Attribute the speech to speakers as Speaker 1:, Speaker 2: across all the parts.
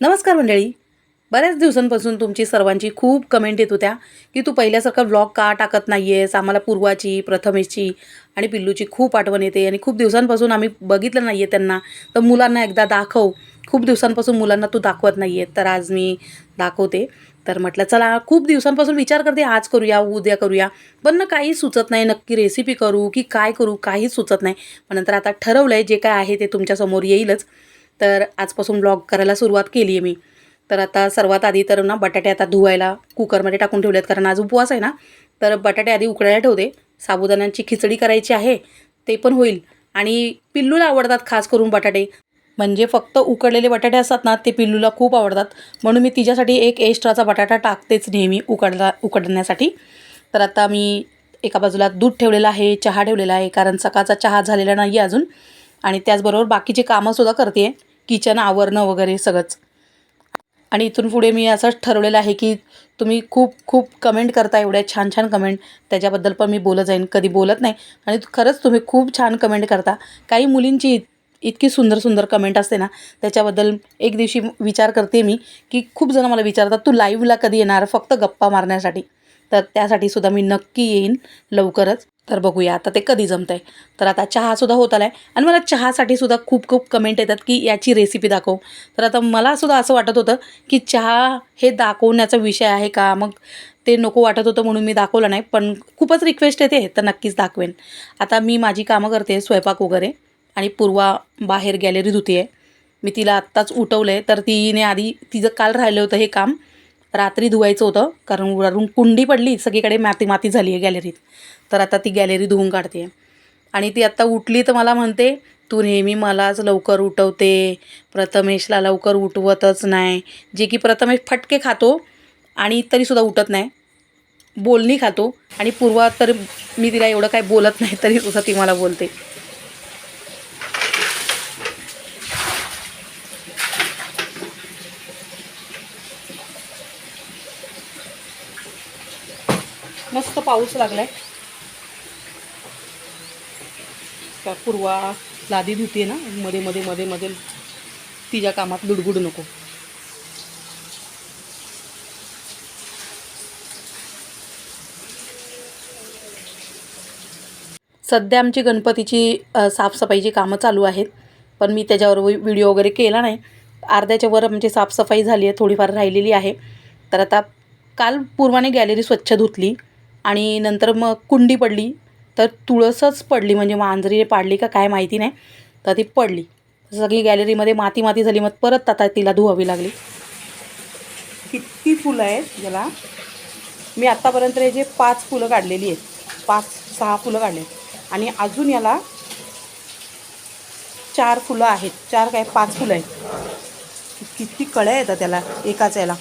Speaker 1: नमस्कार मंडळी. बऱ्याच दिवसांपासून तुमची सर्वांची खूप कमेंट येत होत्या की तू पहिल्यासारखा व्लॉग का टाकत नाही आहेस आम्हाला पूर्वाची प्रथमेशची आणि पिल्लूची खूप आठवण येते आणि खूप दिवसांपासून आम्ही बघितलं नाही आहे त्यांना. तर मुलांना एकदा दाखव. खूप दिवसांपासून मुलांना तू दाखवत नाही आहे तर आज मी दाखवते. तर म्हटलं चला खूप दिवसांपासून विचार करते. आज करूया उद्या करूया. पण ना काही सुचत नाही. नक्की रेसिपी करू की काय करू काहीच सुचत नाही. पण नंतर आता ठरवलं आहे जे काय आहे ते तुमच्यासमोर येईलच. तर आजपासून ब्लॉग करायला सुरुवात केली आहे मी. तर आता सर्वात आधी तर ना बटाटे आता धुवायला कुकरमध्ये टाकून ठेवलेत कारण आज उपवास आहे ना. तर बटाटे आधी उकडायला ठेवते. साबुदाण्यांची खिचडी करायची आहे ते पण होईल. आणि पिल्लूला आवडतात खास करून बटाटे. म्हणजे फक्त उकडलेले बटाटे असतात ना ते पिल्लूला खूप आवडतात. म्हणून मी तिच्यासाठी एक एक्स्ट्राचा बटाटा टाकतेच नेहमी उकडला उकडण्यासाठी. तर आता मी एका बाजूला दूध ठेवलेलं आहे चहा ठेवलेला आहे कारण सकाळचा चहा झालेला नाही आहे अजून. आणि त्याचबरोबर बाकीची कामंसुद्धा करते आहे किचन आवरणं वगैरे सगळंच. आणि इथून पुढे मी असंच ठरवलेलं आहे की तुम्ही खूप खूप कमेंट करता एवढ्या छान छान कमेंट त्याच्याबद्दल पण मी बोलत जाईन कधी बोलत नाही. आणि खरंच तुम्ही खूप छान कमेंट करता. काही मुलींची इत- इतकी सुंदर सुंदर कमेंट असते ना त्याच्याबद्दल एक दिवशी विचार करते मी की खूप जण मला विचारतात तू लाईव्हला कधी येणार? फक्त गप्पा मारण्यासाठी. तर त्यासाठी सुद्धा मी नक्की येईन लवकरच. तर बघूया आता ते कधी जमतं आहे तर आता चहासुद्धा होत आला आहे आणि मला चहासाठी सुद्धा खूप खूप कमेंट येतात की याची रेसिपी दाखव. तर आता मलासुद्धा असं वाटत होतं की चहा हे दाखवण्याचा विषय आहे का? मग ते नको वाटत होतं म्हणून मी दाखवलं नाही पण खूपच रिक्वेस्ट येते तर नक्कीच दाखवेन. आता मी माझी कामं करते स्वयंपाक वगैरे. आणि पूर्वा बाहेर गॅलरी धुते आहे मी तिला आत्ताच उठवलं आहे तर तिने आधी तिचं काल राहिलं होतं हे काम. रात्री धुवायचं होतं कारण वरून कुंडी पडली सगळीकडे माती माती झाली आहे गॅलरीत तर आता ती गॅलरी धुवून काढते. आणि ती आत्ता उठली तर मला म्हणते तू नेहमी मलाच लवकर उठवते. प्रथमेशला लवकर उठवतच नाही. जे की प्रथमेश फटके खातो आणि तरीसुद्धा उठत नाही. बोलणी खातो आणि पूर्वा तर मी तिला एवढं काही बोलत नाही तरी सुद्धा ती मला बोलते मस्त पाऊस लागलाय. का पूर्वा लादी धुते ना मध्ये मध्ये मध्ये मध्ये तिच्या कामात लुडगुड नको. सध्या आमची गणपतीची साफसफाईची कामं चालू आहेत पण मी त्याच्यावर व्हिडिओ वगैरे केला नाही. अर्ध्याच्या वर म्हणजे साफसफाई झाली आहे थोडीफार राहिलेली आहे. तर आता काल पूर्वाने गॅलरी स्वच्छ धुतली. आणि नंतर मग कुंडी पडली. तर तुळसच पडली. म्हणजे मांजरीने पाडली का काय माहिती नाही. तर ती पडली. सगळी गॅलरीमध्ये माती माती झाली. मग परत आता तिला धुवावी लागली. किती फुलं आहेत याला. मी आत्तापर्यंत हे जे पाच फुलं काढलेली आहेत. पाच सहा फुलं काढले आणि अजून याला चार फुलं आहेत. चार काय? पाच फुलं आहेत. किती कळ्या येतात त्याला एकाच याला.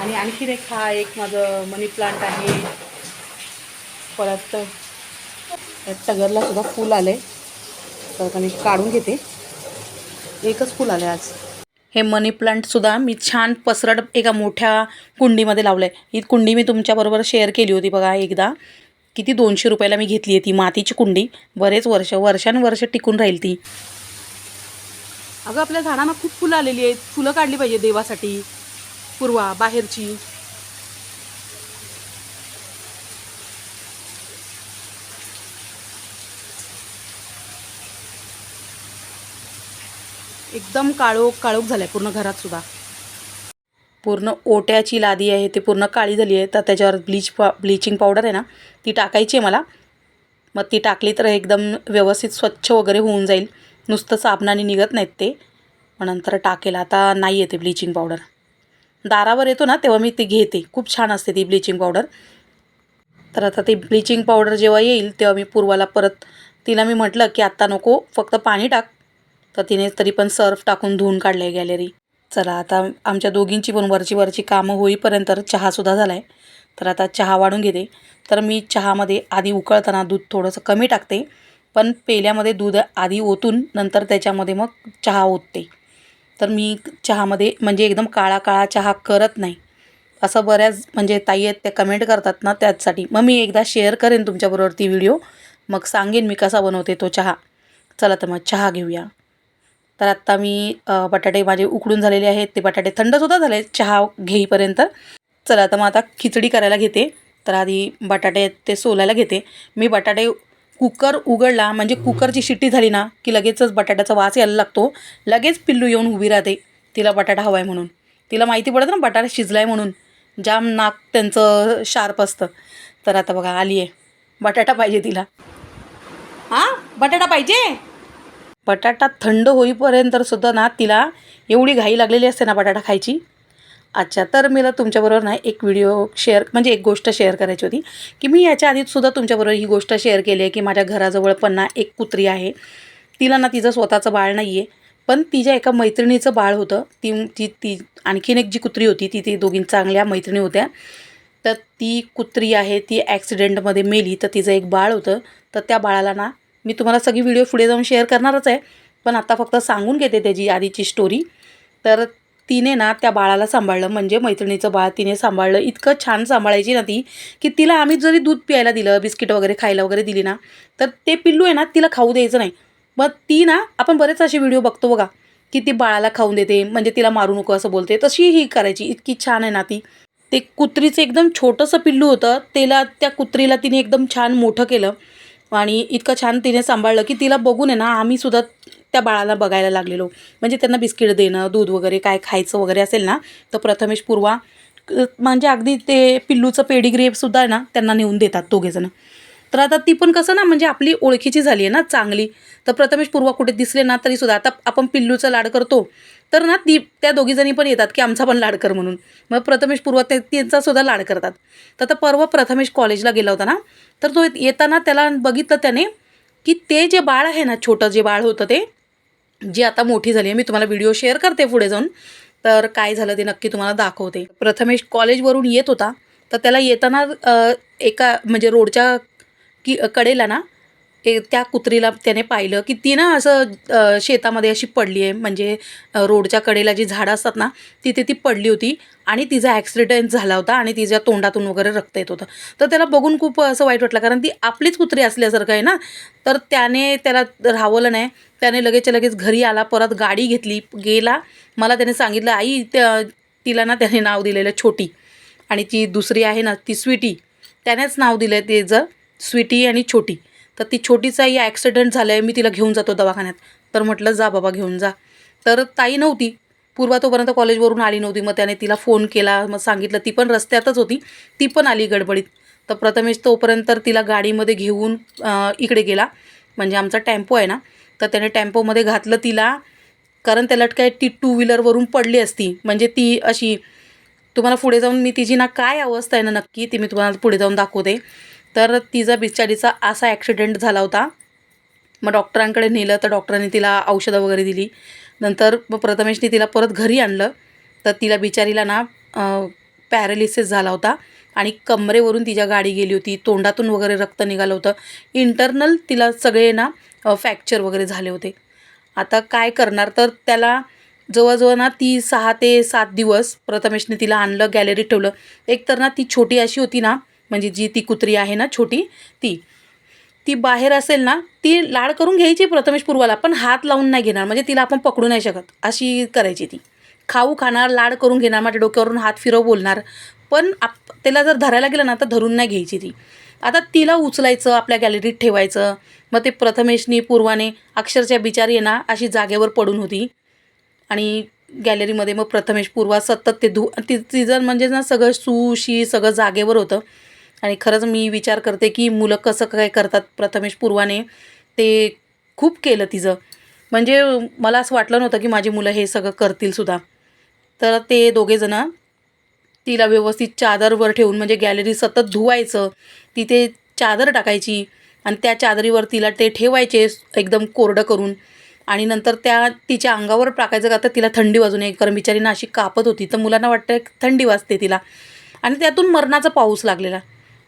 Speaker 1: आणि आणखीन एक हा एक माझं मनी प्लांट आहे. परत टगरला सुद्धा फूल आले तर मी काढून घेते. एकच फूल आले आज. हे मनी प्लांटसुद्धा मी छान पसरट एका मोठ्या कुंडीमध्ये लावलं आहे ही कुंडी मी तुमच्याबरोबर शेअर केली होती बघा एकदा. किती दोनशे रुपयाला मी घेतली आहे ती मातीची कुंडी. बरेच वर्ष वर्षानुवर्ष टिकून राहील ती. अगं आपल्या झाडांना खूप फुलं आलेली आहेत. फुलं काढली पाहिजे देवासाठी. पुरवा बाहेरची. एकदम काळोख काळोख झालाय पूर्ण घरात सुद्धा. पूर्ण ओट्याची लादी आहे ते पूर्ण काळी झाली आहे तर त्याच्यावर ब्लीच पा ब्लिचिंग पावडर आहे ना ती टाकायची आहे मला. मग ती टाकली तर एकदम व्यवस्थित स्वच्छ वगैरे होऊन जाईल. नुसतं साबणाने निघत नाहीत ते. मग नंतर टाकेल. आता नाही येते ब्लिचिंग पावडर. दारावर येतो ना तेव्हा मी ती घेते. खूप छान असते ती ब्लिचिंग पावडर तर आता ती ब्लिचिंग पावडर जेव्हा येईल तेव्हा मी पूर्वाला परत तिला मी म्हटलं की आत्ता नको फक्त पाणी टाक. तर तिने तरी पण सर्फ टाकून धुवून काढलं आहे गॅलरी चला आता आमच्या दोघींची पण वरची वरची कामं होईपर्यंत चहासुद्धा झाला आहे तर आता चहा वाढून घेते. तर मी चहामध्ये आधी उकळताना दूध थोडंसं कमी टाकते. पण पेल्यामध्ये दूध आधी ओतून नंतर त्याच्यामध्ये मग चहा ओतते. तर मी चहामध्ये म्हणजे एकदम काळा काळा चहा करत नाही. असं बऱ्याच म्हणजे ताई आहेत त्या कमेंट करतात ना त्याचसाठी. मग मी एकदा शेअर करेन तुमच्याबरोबर ती व्हिडिओ मग सांगेन मी कसा बनवते तो चहा. चला तर मग चहा घेऊया. तर आत्ता मी बटाटे माझे उकडून झालेले आहेत. ते बटाटे थंडसुद्धा झाले चहा घेईपर्यंत. चला तर मग आता खिचडी करायला घेते. तर आधी बटाटे ते सोलायला घेते. मी बटाटे कुकर उघडला म्हणजे कुकरची शिट्टी झाली ना की लगेचच बटाट्याचा वास यायला लागतो. लगेच पिल्लू येऊन उभी राहते. तिला बटाटा हवा आहे म्हणून. तिला माहिती पडतं ना बटाटा शिजला आहे म्हणून. जाम नाक त्यांचं शार्प असतं. तर आता बघा आली आहे. बटाटा पाहिजे तिला. हां? बटाटा पाहिजे? बटाटा थंड होईपर्यंत सुद्धा ना तिला एवढी घाई लागलेली असते ना बटाटा खायची. अच्छा तर मला तुमच्याबरोबर ना एक व्हिडिओ शेअर म्हणजे एक गोष्ट शेअर करायची होती की मी याच्या आधीसुद्धा तुमच्याबरोबर ही गोष्ट शेअर केली आहे की माझ्या घराजवळ पण ना एक कुत्री आहे. तिला ना तिचं स्वतःचं बाळ नाही आहे पण तिच्या एका मैत्रिणीचं बाळ होतं. ती ती ती आणखीन एक जी कुत्री होती ती ती दोघी चांगल्या मैत्रिणी होत्या. तर ती कुत्री आहे ती ॲक्सिडेंटमध्ये मेली तर तिचं एक बाळ होतं. तर त्या बाळाला ना मी तुम्हाला सगळी व्हिडिओ पुढे जाऊन शेअर करणारच आहे. पण आता फक्त सांगून घेते त्याची आधीची स्टोरी तर तिने ना त्या बाळाला सांभाळलं. म्हणजे मैत्रिणीचं बाळ तिने सांभाळलं. इतकं छान सांभाळायची ना ती की तिला आम्ही जरी दूध प्यायला दिलं बिस्किट वगैरे खायला वगैरे दिली ना तर ते पिल्लू आहे ना तिला खाऊ द्यायचं नाही. मग ती ना आपण बरेच असे व्हिडिओ बघतो बघा की ती बाळाला खाऊन देते म्हणजे तिला मारू नको असं बोलते. तशी ही करायची. इतकी छान आहे ना ती. ते कुत्रीचं एकदम छोटंसं पिल्लू होतं. त्याला त्या कुत्रीला तिने एकदम छान मोठं केलं. आणि इतकं छान तिने सांभाळलं की तिला बघून आहे ना आम्ही सुद्धा त्या बाळाला बघायला लागलेलो. म्हणजे त्यांना बिस्किट देणं दूध वगैरे काय खायचं वगैरे असेल ना तर प्रथमेश पूर्वा म्हणजे अगदी ते पिल्लूचं पेडीग्रेपसुद्धा आहे ना त्यांना नेऊन देतात दोघेजणं. तर आता ती पण कसं ना म्हणजे आपली ओळखीची झाली आहे ना चांगली. तर प्रथमेश पूर्वा कुठे दिसले ना तरीसुद्धा आता आपण पिल्लूचं लाड करतो तर ना ती त्या दोघीजणी पण येतात की आमचा पण लाड कर म्हणून. मग प्रथमेश पूर्वा ते त्यांचासुद्धा लाड करतात. तर आता परवा प्रथमेश कॉलेजला गेला होता ना तर तो येताना त्याला बघितलं त्याने की ते जे बाळ आहे ना छोटं जे बाळ होतं ते जी आता मोठी झाली आहे मी तुम्हाला व्हिडिओ शेअर करते पुढे जाऊन. तर काय झालं ते नक्की तुम्हाला दाखवते. प्रथमेश कॉलेजवरून येत होता तर त्याला येताना एका म्हणजे रोडच्या की कडेला ना ए त्या कुत्रीला त्याने पाहिलं की ती ना असं शेतामध्ये अशी पडली आहे. म्हणजे रोडच्या कडेला जी झाडं असतात ना तिथे ती पडली होती आणि तिचा ॲक्सिडेंट झाला होता आणि तिच्या तोंडातून वगैरे रक्त येत होतं. तर त्याला बघून खूप असं वाईट वाटलं. कारण ती आपलीच कुत्री असल्यासारखं आहे ना. तर त्याने त्याला राहवलं नाही. त्याने लगेचच्या लगेच घरी आला परत गाडी घेतली गेला. मला त्याने सांगितलं आई त्या तिला ना त्याने नाव दिलेलं छोटी आणि ती दुसरी आहे ना ती स्वीटी. त्यानेच नाव दिलं आहे तिचं स्वीटी आणि छोटी. तर ती छोटीचाही ॲक्सिडेंट झालं आहे मी तिला घेऊन जातो दवाखान्यात. तर म्हटलं जा बाबा घेऊन जा. तर ताई नव्हती. पूर्वा तोपर्यंत कॉलेजवरून आली नव्हती. मग त्याने तिला फोन केला. मग सांगितलं ती पण रस्त्यातच होती. ती पण आली गडबडीत. तर प्रथमेश तोपर्यंत तर तिला गाडीमध्ये घेऊन इकडे गेला. म्हणजे आमचा टेम्पो आहे ना तर त्याने टेम्पोमध्ये घातलं तिला. कारण त्याला काय ती टू व्हीलरवरून पडली असती. म्हणजे ती अशी तुम्हाला पुढे जाऊन मी तिची ना काय अवस्था आहे ना नक्की ती मी तुम्हाला पुढे जाऊन दाखवते. तर तिचा बिचारीचा असा ॲक्सिडेंट झाला होता. मग डॉक्टरांकडे नेलं तर डॉक्टरांनी तिला औषधं वगैरे दिली. नंतर मग प्रथमेशने तिला परत घरी आणलं. तर तिला बिचारीला ना पॅरालिसिस झाला होता. आणि कमरेवरून तिच्या गाडी गेली होती. तोंडातून वगैरे रक्त निघालं होतं. इंटरनल तिला सगळे ना फ्रॅक्चर वगैरे झाले होते. आता काय करणार? तर त्याला जवळजवळ ना ती सहा ते सात दिवस प्रथमेशने तिला आणलं गॅलरीत ठेवलं. एक तर ना ती छोटी अशी होती ना म्हणजे जी ती कुत्री आहे ना छोटी ती ती बाहेर असेल ना ती लाड करून घ्यायची प्रथमेश पूर्वाला पण हात लावून नाही घेणार म्हणजे तिला आपण पकडू नाही शकत अशी करायची ती. खाऊ खाणार लाड करून घेणार माझ्या डोक्यावरून हात फिरव बोलणार पण आप त्याला जर धरायला गेलं ना तर धरून नाही घ्यायची ती. आता तिला उचलायचं आपल्या गॅलरीत ठेवायचं मग ते प्रथमेशनी पूर्वाने अक्षरशः बिचारी आहे ना अशी जागेवर पडून होती. आणि गॅलरीमध्ये मग प्रथमेश पूर्वा सतत ते धु ति तिचं म्हणजे ना सगळं सुशी सगळं जागेवर होतं. आणि खरंच मी विचार करते की मुलं कसं काय करतात. प्रथमेश पूर्वाने ते खूप केलं तिचं. म्हणजे मला असं वाटलं नव्हतं की माझी मुलं हे सगळं करतीलसुद्धा तर ते दोघेजणं तिला व्यवस्थित चादरवर ठेवून म्हणजे गॅलरी सतत धुवायचं. तिथे चादर टाकायची आणि त्या चादरीवर तिला ते ठेवायचे एकदम कोरडं करून. आणि नंतर त्या तिच्या अंगावर टाकायचं का तर तिला थंडी वाजू नये कारण बिचारीनं अशी कापत होती. तर मुलांना वाटतं थंडी वाजते तिला. आणि त्यातून मरणाचा पाऊस लागलेला.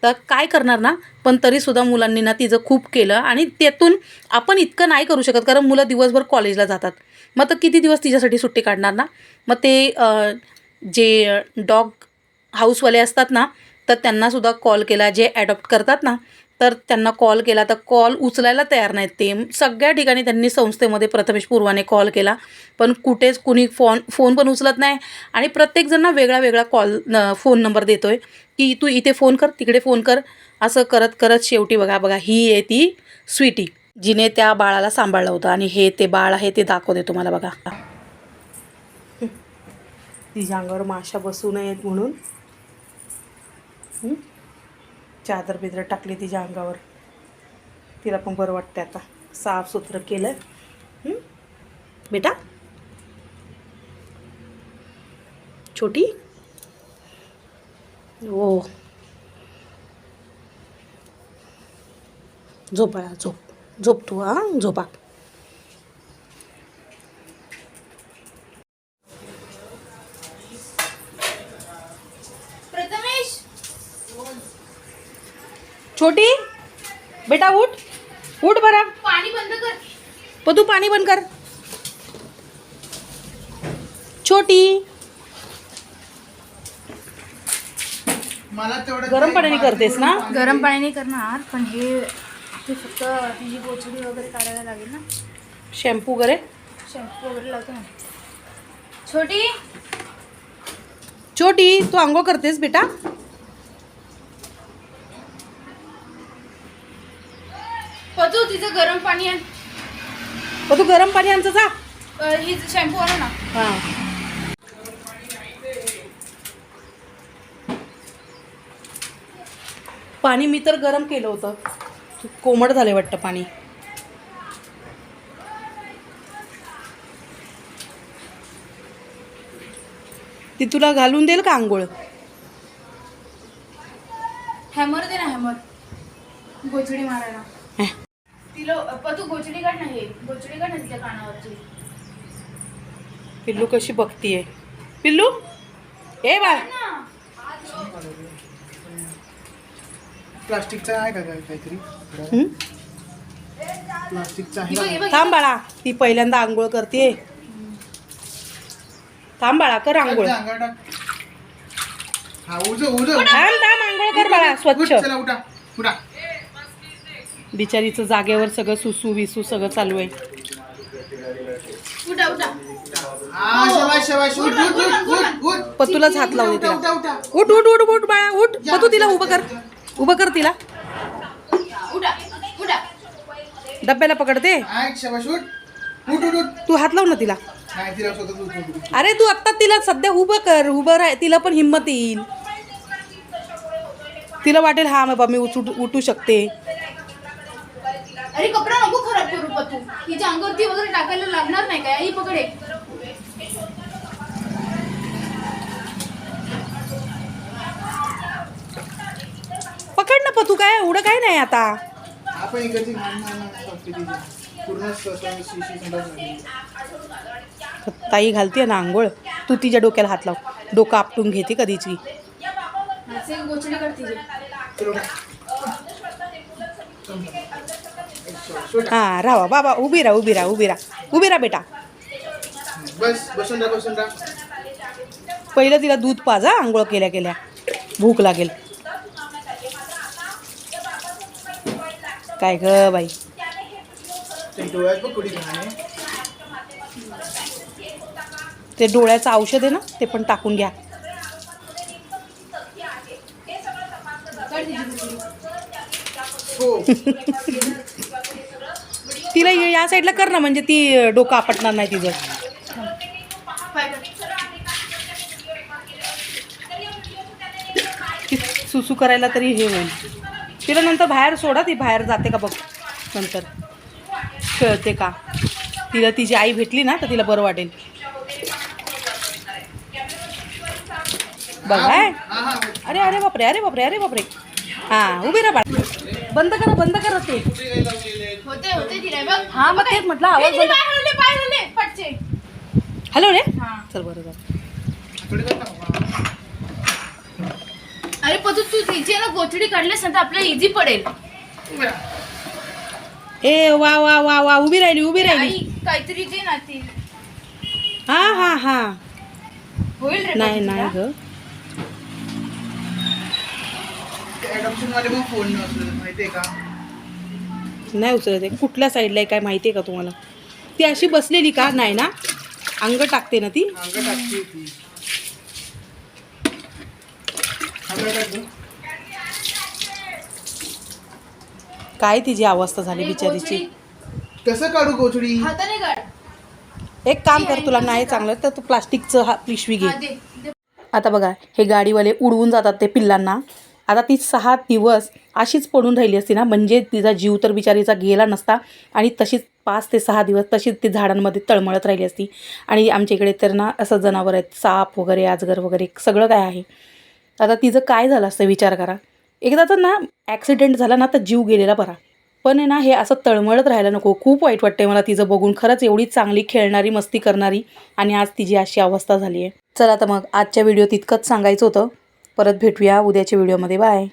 Speaker 1: तर काय करणार ना? पण तरीसुद्धा मुलांनी ना तिचं खूप केलं आणि त्यातून आपण इतकं नाही करू शकत कारण मुलं दिवसभर कॉलेजला जातात. मग तर किती दिवस तिच्यासाठी सुट्टी काढणार ना? मग ते जे डॉग हाऊसवाले असतात ना तर त्यांनासुद्धा कॉल केला जे ॲडॉप्ट करतात ना तर त्यांना कॉल केला. तर कॉल उचलायला तयार नाहीत ते. सगळ्या ठिकाणी त्यांनी संस्थेमध्ये प्रथमेश पूर्वाने कॉल केला. पण कुठेच कुणी फोन फोन पण उचलत नाही. आणि प्रत्येकजण वेगळा वेगळा कॉल न फोन नंबर देतो आहे की तू इथे फोन कर तिकडे फोन कर. असं करत करत शेवटी बघा बघा ही आहे ती स्वीटी जिने त्या बाळाला सांभाळलं होतं. आणि हे ते बाळ आहे ते दाखवते तुम्हाला बघा. तिच्या अंगावर माशा बसू नयेत म्हणून. चादर बिदर टाकली तिच्या अंगावर. तिला पण बरं वाटतं आता. साफसुथरं केलं बेटा? छोटी? हो. ओ झोपा झोप. झोप तू हां? झोपा
Speaker 2: प्रथमेश
Speaker 1: छोटी बेटा उठ. उठ बरा.
Speaker 2: पाणी बंद कर.
Speaker 1: तू पाणी बंद कर. छोटी.
Speaker 3: मला तेवढं
Speaker 1: गरम पाण्याने करतेस ना?
Speaker 2: गरम पाणी नाही करणार पण हे ते फक्त तिची गोचडी वगैरे काढायला लागेल ना?
Speaker 1: शॅम्पू वगैरे.
Speaker 2: शॅम्पू वगैरे लावतो ना. छोटी.
Speaker 1: छोटी तू आंघोळ करतेस बेटा?
Speaker 2: पतू तिचं गरम पाणी आण.
Speaker 1: पण तू गरम पाणी आमचं जा
Speaker 2: अ, ही शॅम्पू आणा ना.
Speaker 1: हा. पाणी मी तर गरम केलं होतं. कोमट झाले वाटतं पाणी. ती तुला घालून देईल का आंघोळ?
Speaker 2: हॅमर दे ना हॅमर. गोचडी मारायला. गोचडी काढ गोचडी काढ कानावरची.
Speaker 1: पिल्लू कशी बघतीये? पिल्लू? ए
Speaker 2: ना.
Speaker 3: प्लास्टिकचा आहे का काहीतरी? प्लास्टिकचा आहे.
Speaker 1: थांब बाळा ती पहिल्यांदा आंघोळ करते थांब बाळा कर आंघोळ.
Speaker 3: हा
Speaker 1: थांब थांब आंघोळ कर बाळा स्वच्छ.
Speaker 3: चला उठा उठा.
Speaker 1: बिचारीचं जागेवर सगळं सुसू विसू सगळं चालू आहे.
Speaker 2: उठा उठा.
Speaker 3: हा शबाश शबाश उठ उठ उठ उठ उठ
Speaker 1: पतूलाच हात लावू दे
Speaker 3: उठा
Speaker 1: तिला.
Speaker 3: उठा उठा.
Speaker 1: उठ उठ उठ उठ बाळा उठ. पतू तिला उभं कर. उभं कर तिला.
Speaker 2: उठा उठा.
Speaker 1: डब्याला पकडते
Speaker 3: उठ. उठ उठ उठ.
Speaker 1: तू हात लाव ना तिला.
Speaker 3: उठ उठ उठ.
Speaker 1: अरे तू आत्ता तिला सध्या उभं कर उभं राह. तिला पण हिंमत येईल. तिला वाटेल हा बाबा मी उचू उठू शकते.
Speaker 2: अरे कपडा नको खराब करू पतू. तिच्या अंगावरती वगैरे टाकायला लागणार नाही काय? ही पकडे
Speaker 1: पकड ना पतू. काय एवढं काय नाही आता?
Speaker 3: आपण इकडची घाण घाण संस्कृतीची पूर्ण स्वतः शिशी संडास लागली.
Speaker 1: ताई घालते ना आंघोळ. तू तिच्या डोक्याला हात लाव. डोकं आपटून घेते कधीची.
Speaker 2: असे गोचडी तिची
Speaker 3: चल.
Speaker 1: हा राहा बाबा उभी राहा उभी राहा उभी राहा. उभी राहा बेटा.
Speaker 3: बस बसून राहा बसून राहा.
Speaker 1: पहिलं तिला दूध पाजा आंघोळ केल्या केल्या. भूक लागेल. काय ग बाई?
Speaker 3: ते
Speaker 1: डोळ्याचं औषध आहे ना ते पण टाकून घ्या
Speaker 2: काढ तिची गोचडी
Speaker 3: हो
Speaker 1: तिला या साईडला कर ना म्हणजे ती डोकं आपटणार नाही तिचं. ती सुसू करायला तरी हे होईल. तिला नंतर बाहेर सोडा ती बाहेर जाते का बघ नंतर. खेळते का? तिला तिची आई भेटली ना तर तिला बरं वाटेल. बघाय
Speaker 3: हा हा.
Speaker 1: अरे अरे बापरे अरे बापरे अरे बापरे. हां उभी राहा बाळ. बंद करा बंद करा ते.
Speaker 2: होते होते तिला बघ.
Speaker 1: हा मग तेच म्हटलं
Speaker 2: ए,
Speaker 1: आवाज
Speaker 2: तिने
Speaker 1: बंद
Speaker 2: पटचे.
Speaker 1: हॅलो रे?
Speaker 2: हा.
Speaker 1: चल बरं झालं
Speaker 3: थोडी कर ना.
Speaker 2: अरे पतू तू तिची ना गोचडी काढलीस ना तर आपल्याला इझी पडेल.
Speaker 1: ए वा वा वा वा उभी राहिली उभी राहिली.
Speaker 2: काहीतरी दे ना ती.
Speaker 1: हा हा हा.
Speaker 2: होईल रे
Speaker 1: नाही नाही? ग.
Speaker 3: का?
Speaker 1: नाही उचलत आहे. कुठल्या साईडला आहे काय माहिती आहे का तुम्हाला? ती अशी बसलेली का? नाही ना? अंग टाकते ना ती?
Speaker 3: अंग टाकते ती. अंग टाकतो
Speaker 1: काय तिची अवस्था झाली बिचारीची?
Speaker 3: कसं काढू कोचडी?
Speaker 2: हाताने काढ.
Speaker 1: एक काम कर तुला नाही चांगलं तर तू प्लास्टिकचं हा पिशवी घे.
Speaker 2: हा, दे दे.
Speaker 1: आता बघा हे गाडीवाले उडवून जातात ते पिल्लांना. आता ती सहा दिवस अशीच पडून राहिली असती ना म्हणजे तिचा जीव तर बिचारीचा गेला नसता आणि तशीच पाच ते सहा दिवस तशीच ती झाडांमध्ये तळमळत राहिली असती. आणि आमच्या इकडे तर ना असं जनावर आहेत साप वगैरे आजगर वगैरे सगळं काय आहे. आता तिचं काय झालं असतं विचार करा. एकदा तर ना ॲक्सिडेंट झाला ना तर जीव गेलेला बरा. पण आहे ना हे असं तळमळत राहायला नको. खूप वाईट वाटते मला तिचं बघून. खरंच एवढी चांगली खेळणारी मस्ती करणारी आणि आज तिची अशी अवस्था झाली आहे चला तर मग आजच्या व्हिडिओत इतकंच सांगायचं होतं. परत भेटूया उद्याच्या व्हिडिओमध्ये. बाय.